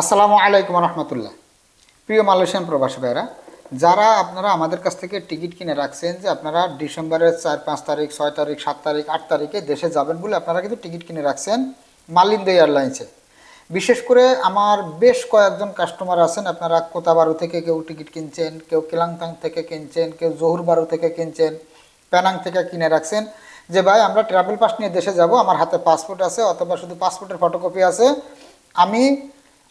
আসসালামু আলাইকুম রহমতুল্লাহ। প্রিয় মালয়েশিয়ান প্রবাসী ভাইরা যারা আপনারা আমাদের কাছ থেকে টিকিট কিনে রাখছেন যে আপনারা ডিসেম্বরের চার, পাঁচ তারিখ, ছয় তারিখ, সাত তারিখ, আট তারিখে দেশে যাবেন বলে আপনারা কিন্তু টিকিট কিনে রাখছেন মালিন্দ এয়ারলাইন্সে। বিশেষ করে আমার বেশ কয়েকজন কাস্টমার আছেন, আপনারা কোতাবারু থেকে কেউ টিকিট কিনছেন, কেউ কেলাংতাং থেকে কিনছেন, কেউ জহুরবারু থেকে কিনছেন প্যানাং থেকে কিনে রাখছেন যে, ভাই, আমরা ট্রাভেল পাস নিয়ে দেশে যাব, আমার হাতে পাসপোর্ট আছে, অথবা শুধু পাসপোর্টের ফটোকপি আছে, আমি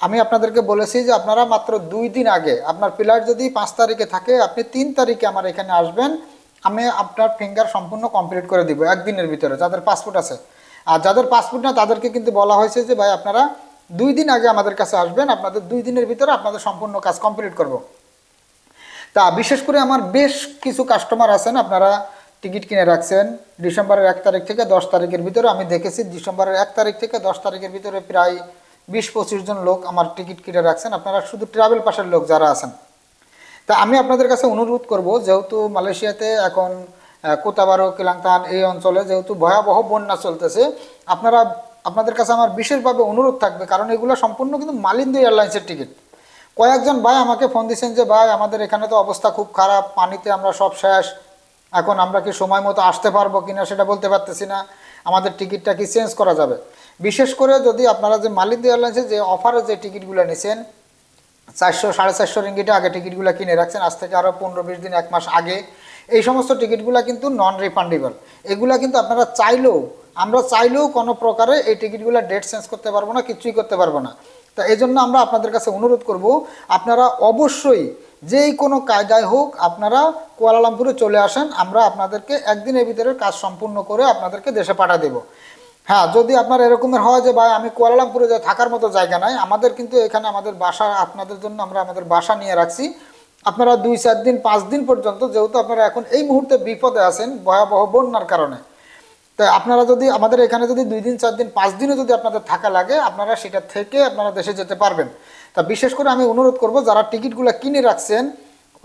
আমি আপনাদেরকে বলেছি যে আপনারা মাত্র দুই দিন আগে, আপনার ফ্লাইট যদি পাঁচ তারিখে থাকে, আপনি তিন তারিখে আমার এখানে আসবেন, আমি আপনার ফিঙ্গার সম্পূর্ণ কমপ্লিট করে দিব একদিনের ভিতরে, যাদের পাসপোর্ট আছে। আর যাদের পাসপোর্ট না, তাদেরকে কিন্তু বলা হয়েছে যে, ভাই, আপনারা দুই দিন আগে আমাদের কাছে আসবেন, আপনাদের দুই দিনের ভিতরে আপনাদের সম্পূর্ণ কাজ কমপ্লিট করব। তা বিশেষ করে আমার বেশ কিছু কাস্টমার আছেন, আপনারা টিকিট কিনে রাখছেন। ডিসেম্বরের এক তারিখ থেকে দশ তারিখের ভিতরে আমি দেখেছি, ডিসেম্বরের এক তারিখ থেকে দশ তারিখের ভিতরে প্রায় বিশ পঁচিশ জন লোক আমার টিকিট কেটে রাখছেন। আপনারা শুধু ট্রাভেল পাশের লোক যারা আছেন। তা আমি আপনাদের কাছে অনুরোধ করব, যেহেতু মালয়েশিয়াতে এখন কোতাবারো কিলাংতান এই অঞ্চলে যেহেতু ভয়াবহ বন্যা চলতেছে, আপনারা, আপনাদের কাছে আমার বিশেষভাবে অনুরোধ থাকবে, কারণ এগুলো সম্পূর্ণ কিন্তু মালিন্দ এয়ারলাইন্সের টিকিট। কয়েকজন ভাই আমাকে ফোন দিচ্ছেন যে, ভাই, আমাদের এখানে তো অবস্থা খুব খারাপ, পানিতে আমরা সব শেষ, এখন আমরা কি সময় মতো আসতে পারব কিনা সেটা বলতে পারতেছি না। আমাদের টিকিটটা কি চেঞ্জ করা যাবে? বিশেষ করে যদি আপনারা যে মালিন্দ এয়ারলাইন্সে যে অফারে যে টিকিটগুলো নিছেন, চারশো, সাড়ে চারশো রিঙ্গিটে আগে টিকিটগুলো কিনে রাখছেন, আজ থেকে আরও পনেরো বিশ দিন, এক মাস আগে। এই সমস্ত টিকিটগুলো কিন্তু নন রিফান্ডেবল এগুলা কিন্তু আপনারা চাইলেও, আমরা চাইলেও কোনো প্রকারে এই টিকিটগুলো ডেট চেঞ্জ করতে পারব না, কিছুই করতে পারব না। তা এই জন্য আমরা আপনাদের কাছে অনুরোধ করব, আপনারা অবশ্যই যেই কোনো কায়দায় হোক আপনারা কুয়ালালামপুরে চলে আসেন, আমরা আপনাদেরকে একদিনের ভিতরে কাজ সম্পূর্ণ করে আপনাদেরকে দেশে পাঠা দেবো। হ্যাঁ যদি আপনার এরকমের হয় যে, ভাই, আমি কুয়ালালামপুরে যা থাকার মতো জায়গা নাই, আমাদের কিন্তু এখানে আমাদের বাসা, আপনাদের জন্য আমরা আমাদের বাসা নিয়ে রাখছি। আপনারা দুই, চার দিন, পাঁচ দিন পর্যন্ত, যেহেতু আপনারা এখন এই মুহূর্তে বিপদে আছেন, ভয়াবহ বন্যার কারণে তাই আপনারা যদি, আমাদের এখানে যদি দুই দিন, চার দিন, পাঁচ দিনও যদি আপনাদের থাকা লাগে, আপনারা সেটা থেকে আপনারা দেশে যেতে পারবেন। তা বিশেষ করে আমি অনুরোধ করব, যারা টিকিটগুলো কিনে রাখছেন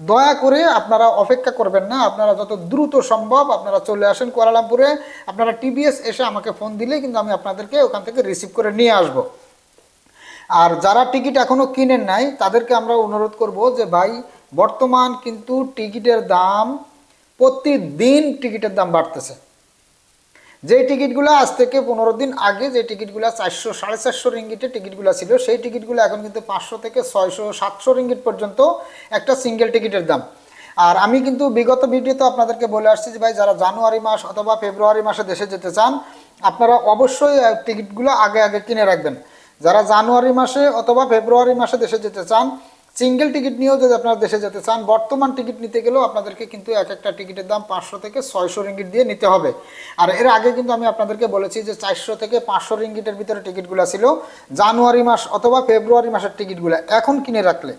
দয়া করে আপনারা অপেক্ষা করবেন না। আপনারা যত দ্রুত সম্ভব আপনারা চলে আসেন কুয়ালালামপুরে। আপনারা টিবিএস এসে আমাকে ফোন দিলে কিন্তু আমি আপনাদেরকে ওখান থেকে রিসিভ করে নিয়ে আসব। আর যারা টিকিট এখনও কিনেন নাই, তাদেরকে আমরা অনুরোধ করব যে ভাই, বর্তমান কিন্তু টিকিটের দাম প্রতিদিন টিকিটের দাম বাড়তেছে। যে টিকিটগুলো আজ থেকে পনেরো দিন আগে, যে টিকিটগুলো চারশো, সাড়ে চারশো রিঙ্গিটে টিকিটগুলো ছিল, সেই টিকিটগুলো এখন কিন্তু পাঁচশো থেকে ছয়শো, সাতশো রিঙ্গিট পর্যন্ত একটা সিঙ্গেল টিকিটের দাম। আর আমি কিন্তু বিগত ভিডিওতে আপনাদেরকে বলে আসছি যে ভাই, যারা জানুয়ারি মাস অথবা ফেব্রুয়ারি মাসে দেশে যেতে চান, আপনারা অবশ্যই টিকিটগুলো আগে আগে কিনে রাখবেন। যারা জানুয়ারি মাসে অথবা ফেব্রুয়ারি মাসে দেশে যেতে চান সিঙ্গেল টিকিট নিয়েও যদি আপনারা দেশে যেতে চান, বর্তমান টিকিট নিতে গেলেও আপনাদেরকে কিন্তু এক একটা টিকিটের দাম পাঁচশো থেকে ছয়শো রিঙ্গিট দিয়ে নিতে হবে। আর এর আগে কিন্তু আমি আপনাদেরকে বলেছি যে চারশো থেকে পাঁচশো রিঙ্গিটের ভিতরে টিকিটগুলো ছিল, জানুয়ারি মাস অথবা ফেব্রুয়ারি মাসের টিকিটগুলো। এখন কিনে রাখলে,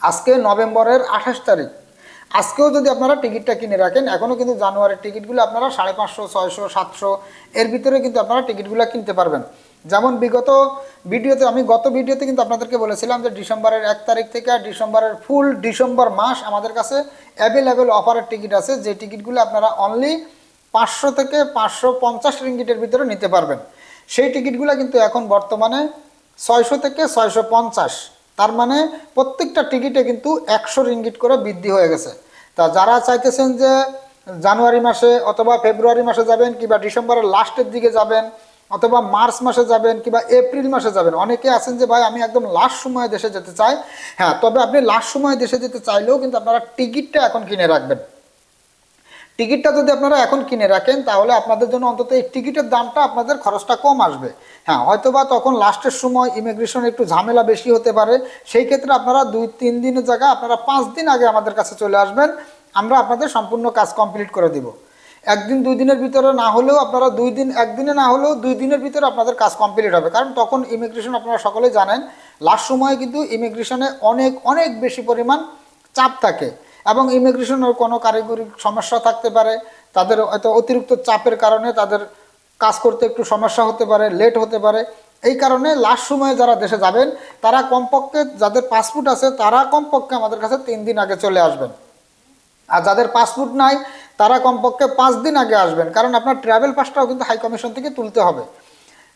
আজকে নভেম্বরের আঠাশ তারিখ, আজকেও যদি আপনারা টিকিটটা কিনে রাখেন এখনও কিন্তু জানুয়ারির টিকিটগুলো আপনারা সাড়ে পাঁচশো, ছয়শো, সাতশো, এর ভিতরে কিন্তু আপনারা টিকিটগুলো কিনতে পারবেন। যেমন বিগত ভিডিওতে, আমি গত ভিডিওতে কিন্তু আপনাদেরকে বলেছিলাম যে ডিসেম্বরের এক তারিখ থেকে ডিসেম্বরের ফুল ডিসেম্বর মাস আমাদের কাছে অ্যাভেলেবেল অফারের টিকিট আছে। যে টিকিটগুলো আপনারা অনলি পাঁচশো থেকে পাঁচশো পঞ্চাশ রিঙ্গিটের ভিতরে নিতে পারবেন। সেই টিকিটগুলো কিন্তু এখন বর্তমানে ছয়শো থেকে ছয়শো পঞ্চাশ। তার মানে প্রত্যেকটা টিকিটে কিন্তু একশো রিঙ্গিট করে বৃদ্ধি হয়ে গেছে। তা যারা চাইতেছেন যে জানুয়ারি মাসে অথবা ফেব্রুয়ারি মাসে যাবেন কিংবা ডিসেম্বরের লাস্টের দিকে যাবেন অথবা মার্চ মাসে যাবেন কিংবা এপ্রিল মাসে যাবেন। অনেকে আছেন যে, ভাই, আমি একদম লাস্ট সময়ে দেশে যেতে চাই। হ্যাঁ তবে আপনি লাস্ট সময়ে দেশে যেতে চাইলেও কিন্তু আপনারা টিকিটটা এখন কিনে রাখবেন। টিকিটটা যদি আপনারা এখন কিনে রাখেন, তাহলে আপনাদের জন্য অন্তত এই টিকিটের দামটা আপনাদের খরচটা কম আসবে। হ্যাঁ হয়তো বা তখন লাস্টের সময় ইমিগ্রেশন একটু ঝামেলা বেশি হতে পারে। সেই ক্ষেত্রে আপনারা দুই, তিন দিনের জায়গায় আপনারা পাঁচ দিন আগে আমাদের কাছে চলে আসবেন। আমরা আপনাদের সম্পূর্ণ কাজ কমপ্লিট করে দিব। একদিন দুই দিনের ভিতরে না হলেও আপনারা দুই দিন, একদিনে না হলেও দুই দিনের ভিতরে আপনাদের কাজ কমপ্লিট হবে। কারণ তখন ইমিগ্রেশন আপনারা সকলেই জানেন লাস্ট সময়ে কিন্তু ইমিগ্রেশনে অনেক অনেক বেশি পরিমাণ চাপ থাকে। এবং ইমিগ্রেশনের কোনো কারিগরি সমস্যা থাকতে পারে, তাদের হয়তো অতিরিক্ত চাপের কারণে তাদের কাজ করতে একটু সমস্যা হতে পারে লেট হতে পারে। এই কারণে লাস্ট সময়ে যারা দেশে যাবেন, তারা কমপক্ষে যাদের পাসপোর্ট আছে, তারা কমপক্ষে আমাদের কাছে তিন দিন আগে চলে আসবেন। আর যাদের পাসপোর্ট নাই তারা কমপক্ষে পাঁচ দিন আগে আসবেন। কারণ আপনার ট্রাভেল পাসটাও কিন্তু হাই কমিশন থেকে তুলতে হবে।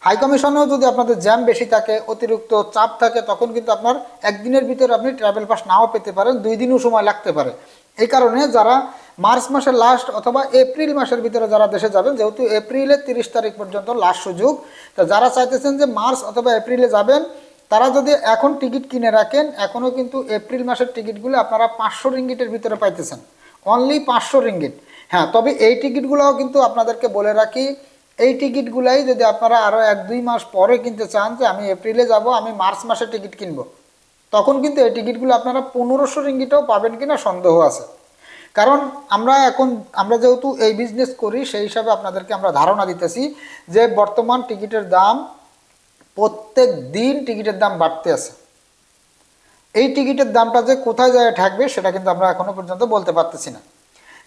হাই কমিশনেও যদি আপনাদের জ্যাম বেশি থাকে, অতিরিক্ত চাপ থাকে, তখন কিন্তু আপনার একদিনের ভিতরে আপনি ট্রাভেল পাস নাও পেতে পারেন। দুই দিনও সময় লাগতে পারে। এই কারণে যারা মার্চ মাসের লাস্ট অথবা এপ্রিল মাসের ভিতরে যারা দেশে যাবেন, যেহেতু এপ্রিলের তিরিশ তারিখ পর্যন্ত লাস্ট সুযোগ, তো যারা চাইতেছেন যে মার্চ অথবা এপ্রিলে যাবেন, তারা যদি এখন টিকিট কিনে রাখেন, এখনও কিন্তু এপ্রিল মাসের টিকিটগুলো আপনারা পাঁচশো রিঙ্গিটের ভিতরে পাইতেছেন। অনলি পাঁচশো রিঙ্গিট হ্যাঁ তবে এই টিকিটগুলোও কিন্তু আপনাদেরকে বলে রাখি, এই টিকিটগুলাই যদি আপনারা আরও এক দুই মাস পরে কিনতে চান যে আমি এপ্রিলে যাব, আমি মার্চ মাসে টিকিট কিনবো, তখন কিন্তু এই টিকিটগুলো আপনারা পনেরোশো রিঙ্গিটেও পাবেন কিনা সন্দেহ আছে। কারণ আমরা এখন, আমরা যেহেতু এই বিজনেস করি, সেই হিসাবে আপনাদেরকে আমরা ধারণা দিতেছি যে বর্তমান টিকিটের দাম প্রত্যেক দিন টিকিটের দাম বাড়তে আছে। এই টিকিটের দামটা যে কোথায় যায় থাকবে সেটা কিন্তু আমরা এখনও পর্যন্ত বলতে পারতেছি না।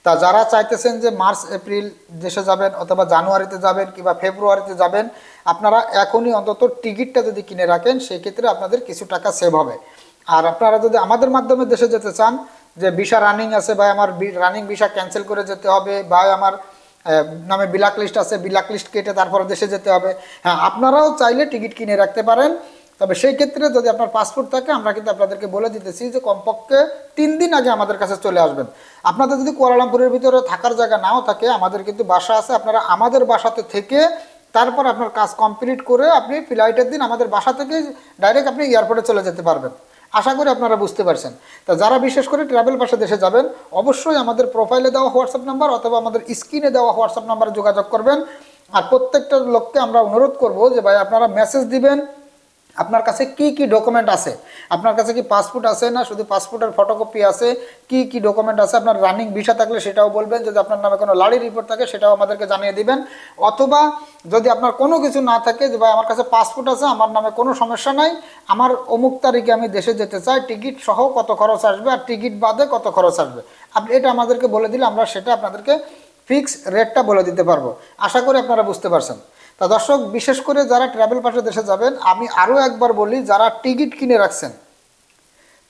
তা যারা চাইতেছেন যে মার্চ, এপ্রিল দেশে যাবেন অথবা জানুয়ারিতে যাবেন কিংবা ফেব্রুয়ারিতে যাবেন, আপনারা এখনই অন্তত টিকিটটা যদি কিনে রাখেন সেই ক্ষেত্রে আপনাদের কিছু টাকা সেভ হবে। আর আপনারা যদি আমাদের মাধ্যমে দেশে যেতে চান, যে ভিসা রানিং আছে বা আমার রানিং ভিসা ক্যান্সেল করে যেতে হবে বা আমার নামে ব্ল্যাক লিস্ট আছে ব্ল্যাক লিস্ট কেটে তারপরে দেশে যেতে হবে হ্যাঁ আপনারাও চাইলে টিকিট কিনে রাখতে পারেন। তবে সেই ক্ষেত্রে যদি আপনার পাসপোর্ট থাকে, আমরা কিন্তু আপনাদেরকে বলে দিতেছি যে কমপক্ষে তিন দিন আগে আমাদের কাছে চলে আসবেন। আপনাদের যদি কুয়ালালামপুরের ভিতরে থাকার জায়গা নাও থাকে, আমাদের কিন্তু বাসা আছে, আপনারা আমাদের বাসাতে থেকে তারপর আপনার কাজ কমপ্লিট করে আপনি ফ্লাইটের দিন আমাদের বাসা থেকে ডাইরেক্ট আপনি এয়ারপোর্টে চলে যেতে পারবেন। আশা করি আপনারা বুঝতে পারছেন। তা যারা বিশেষ করে ট্রাভেল পাশে দেশে যাবেন, অবশ্যই আমাদের প্রোফাইলে দেওয়া হোয়াটসঅ্যাপ নাম্বার অথবা আমাদের স্ক্রিনে দেওয়া হোয়াটসঅ্যাপ নাম্বারে যোগাযোগ করবেন। আর প্রত্যেকটা লোককে আমরা অনুরোধ করব যে, ভাই, আপনারা মেসেজ দিবেন আপনার কাছে কি কি ডকুমেন্ট আছে? আপনার কাছে কি পাসপোর্ট আছে না শুধু পাসপোর্টের ফটোকপি আছে? কি কি ডকুমেন্ট আছে? আপনার রানিং ভিসা থাকলে সেটাও বলবেন। যদি আপনার নামে কোনো লাড়ি রিপোর্ট থাকে, সেটাও আমাদেরকে জানিয়ে দিবেন। অথবা যদি আপনার কোনো কিছু না থাকে, যে ভাই আমার কাছে পাসপোর্ট আছে, আমার নামে কোনো সমস্যা নাই, আমার অমুক তারিখে আমি দেশে যেতে চাই টিকিট সহ কত খরচ আসবে আর টিকিট বাদে কত খরচ আসবে? আপনি এটা আমাদেরকে বলে দিলে আমরা সেটা আপনাদেরকে ফিক্স রেটটা বলে দিতে পারব। আশা করি আপনারা বুঝতে পারছেন। তা দর্শক, বিশেষ করে যারা ট্রাভেল পাশে দেশে যাবেন, আমি আরও একবার বলি, যারা টিকিট কিনে রাখছেন,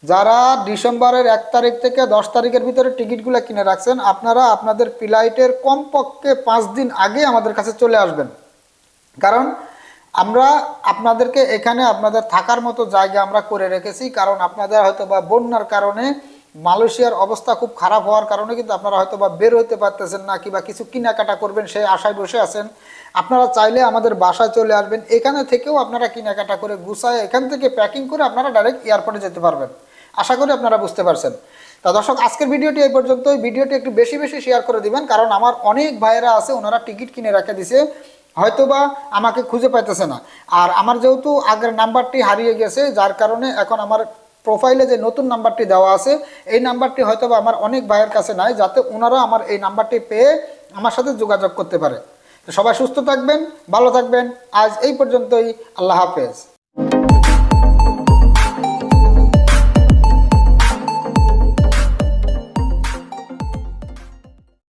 যারা ডিসেম্বরের এক তারিখ থেকে দশ তারিখের ভিতরে টিকিটগুলো কিনে রাখছেন, আপনারা আপনাদের ফ্লাইটের কমপক্ষে পাঁচ দিন আগে আমাদের কাছে চলে আসবেন। কারণ আমরা আপনাদেরকে এখানে আপনাদের থাকার মতো জায়গা আমরা করে রেখেছি, কারণ আপনাদের হয়তো বা বন্যার কারণে মালয়েশিয়ার অবস্থা খুব খারাপ হওয়ার কারণে কিন্তু আপনারা হয়তো বা বের হইতে পারতেছেন না কিংবা কিছু কেনাকাটা করবেন, সেই আশায় বসে আছেন। আপনারা চাইলে আমাদের বাসায় চলে আসবেন। এখানে থেকেও আপনারা কেনাকাটা করে গুছায় এখান থেকে প্যাকিং করে আপনারা ডাইরেক্ট এয়ারপোর্টে যেতে পারবেন। আশা করি আপনারা বুঝতে পারছেন। তা দর্শক, আজকের ভিডিওটি এই পর্যন্ত ভিডিওটি একটু বেশি বেশি শেয়ার করে দিবেন, কারণ আমার অনেক ভাইয়েরা আছে, ওনারা টিকিট কিনে রেখে দিছে। হয়তোবা আমাকে খুঁজে পাইতেছে না। আর আমার যেহেতু আগের নাম্বারটি হারিয়ে গেছে, যার কারণে এখন আমার প্রোফাইলে যে নতুন নাম্বারটি দেওয়া আছে, এই নাম্বারটি হয়তোবা আমার অনেক ভাইয়ের কাছে নাই, যাতে ওনারা আমার এই নাম্বারটি পেয়ে আমার সাথে যোগাযোগ করতে পারে। তো সবাই সুস্থ থাকবেন, ভালো থাকবেন। আজ এই পর্যন্তই, আল্লাহ হাফেজ।